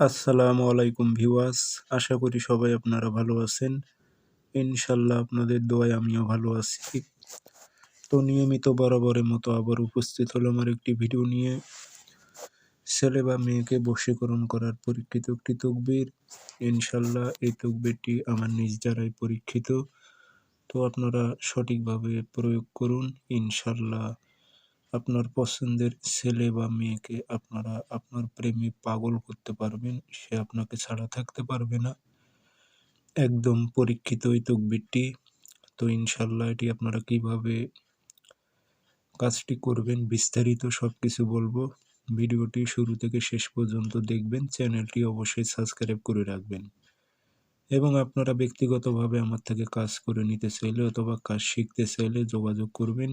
আসসালামু আলাইকুম ভিউয়ার্স, আশা করি সবাই আপনারা ভালো আছেন। ইনশাল্লাহ আপনাদের দোয়ায় আমিও ভালো আছি। তো নিয়মিত বরাবরের মতো আবার উপস্থিত হলো আমার একটি ভিডিও নিয়ে। ছেলে বা মেয়েকে বশীকরণ করার পরীক্ষিত একটি তকবির। ইনশাল্লাহ এই তকবিরটি আমার নিজ দ্বারাই পরীক্ষিত। তো আপনারা সঠিকভাবে প্রয়োগ করুন ইনশাল্লাহ আপনার পছন্দের ছেলে বা মেয়েকে আপনারা আপনার প্রেমে পাগল করতে পারবেন, সে আপনাকে ছাড়া থাকতে পারবে না। একদম পরীক্ষিত ওই তকবিরটি। তো ইনশাল্লাহ এটি আপনারা কীভাবে কাজটি করবেন বিস্তারিত সব কিছু বলব। ভিডিওটি শুরু থেকে শেষ পর্যন্ত দেখবেন, চ্যানেলটি অবশ্যই সাবস্ক্রাইব করে রাখবেন। এবং আপনারা ব্যক্তিগতভাবে আমার থেকে কাজ করে নিতে চাইলে অথবা কাজ শিখতে চাইলে যোগাযোগ করবেন।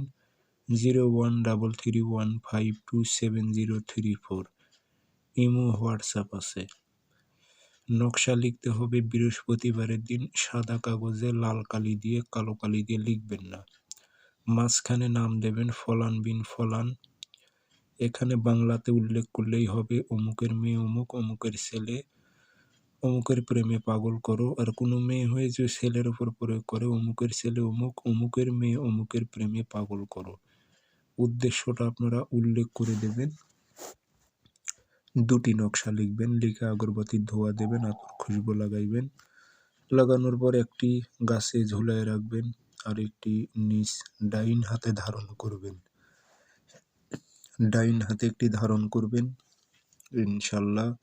Zero one double three one five two seven zero three four. Imo WhatsApp আছে। নকশা লিখতে হবে বৃহস্পতিবারের দিন, সাদা কাগজে লাল কালি দিয়ে কালো কালি দিয়ে লিখবেন না। মাঝখানে নাম দেবেন ফলান বিন ফলান। এখানে বাংলাতে উল্লেখ করলেই হবে, অমুকের মেয়ে অমুক, অমুকের ছেলে। অমুকের প্রেমে পাগল করো, আর কোনো মেয়ে হয়ে যে ছেলের ওপর প্রয়োগ করে, অমুকের ছেলে অমুক, অমুকের মেয়ে অমুকের প্রেমে পাগল করো। উদ্দেশ্যটা আপনারা উল্লেখ করে দেবেন। দুটি নকশা লিখবেন, লিখে আগরবাতির ধোয়া দেবেন, আতর খুশবু লাগাইবেন। লাগানোর পর একটি গাছে ঝুলায় রাখবেন আর একটি নিচ ডাইন হাতে ধারণ করবেন। ডাইন হাতে একটি ধারণ করবেন, ইনশাল্লাহ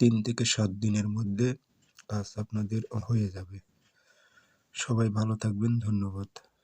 তিন থেকে সাত দিনের মধ্যে কাজ আপনাদের হয়ে যাবে। সবাই ভালো থাকবেন, ধন্যবাদ।